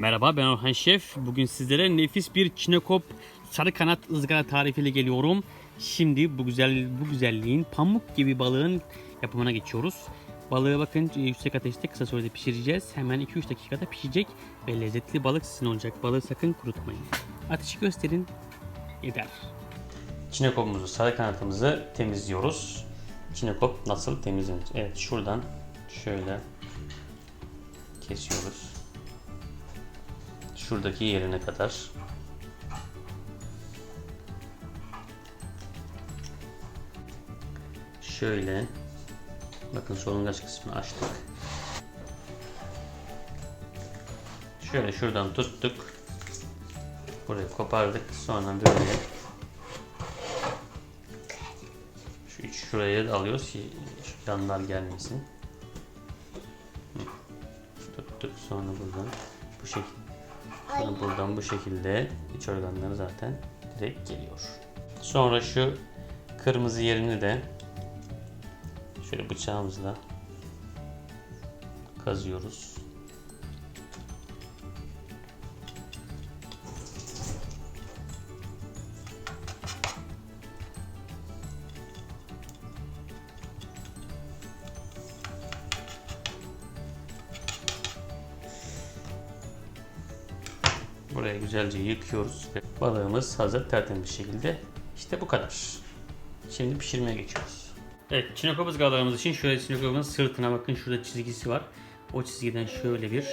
Merhaba ben Orhan Şef. Bugün sizlere nefis bir çinekop sarı kanat ızgara tarifiyle geliyorum. Şimdi bu güzel bu güzelliğin pamuk gibi balığın yapımına geçiyoruz. Balığı bakın yüksek ateşte kısa sürede pişireceğiz. Hemen 2-3 dakikada pişecek ve lezzetli balık sizin olacak. Balığı sakın kurutmayın. Ateşi gösterin yeter. Çinekopumuzu, sarı kanatımızı temizliyoruz. Çinekop nasıl temizlenir? Evet şuradan şöyle kesiyoruz şuradaki yerine kadar. Şöyle bakın solungaç kısmını açtık. Şöyle şuradan tuttuk. Burayı kopardık. Sonra böyle şu iç şuraya da alıyoruz ki şu yanlar gelmesin. Tuttuk sonra buradan bu şekilde Sonra buradan bu şekilde iç organları zaten direkt geliyor. Sonra şu kırmızı yerini de şöyle bıçağımızla kazıyoruz. Buraya güzelce yıkıyoruz ve balığımız hazır tertemiz bir şekilde. İşte bu kadar. Şimdi pişirmeye geçiyoruz. Evet, çinekop ızgaralarımız için şöyle çinekopun sırtına bakın şurada çizgisi var. O çizgiden şöyle bir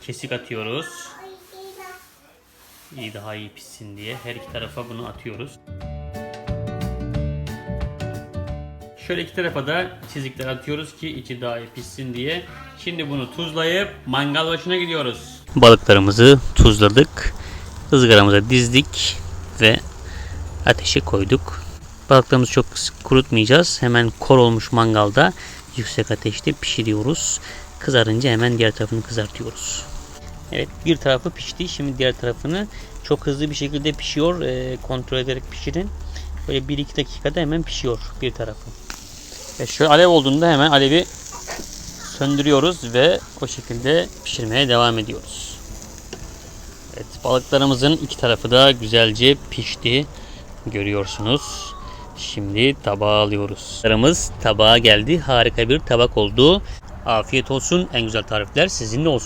kesik atıyoruz. İyi daha iyi pişsin diye her iki tarafa bunu atıyoruz. Şöyle iki tarafa da çizikler atıyoruz ki içi daha iyi pişsin diye. Şimdi bunu tuzlayıp mangal başına gidiyoruz. Balıklarımızı tuzladık. ızgaramıza dizdik ve ateşe koyduk. Balıklarımızı çok kurutmayacağız. Hemen kor olmuş mangalda yüksek ateşte pişiriyoruz. Kızarınca hemen diğer tarafını kızartıyoruz. Evet bir tarafı pişti. Şimdi diğer tarafını çok hızlı bir şekilde pişiyor. Ee, kontrol ederek pişirin. Böyle 1-2 dakikada hemen pişiyor bir tarafı. Ve şöyle alev olduğunda hemen alevi söndürüyoruz ve o şekilde pişirmeye devam ediyoruz. Balıklarımızın iki tarafı da güzelce pişti. Görüyorsunuz. Şimdi tabağa alıyoruz. Balıklarımız tabağa geldi. Harika bir tabak oldu. Afiyet olsun. En güzel tarifler sizinle olsun.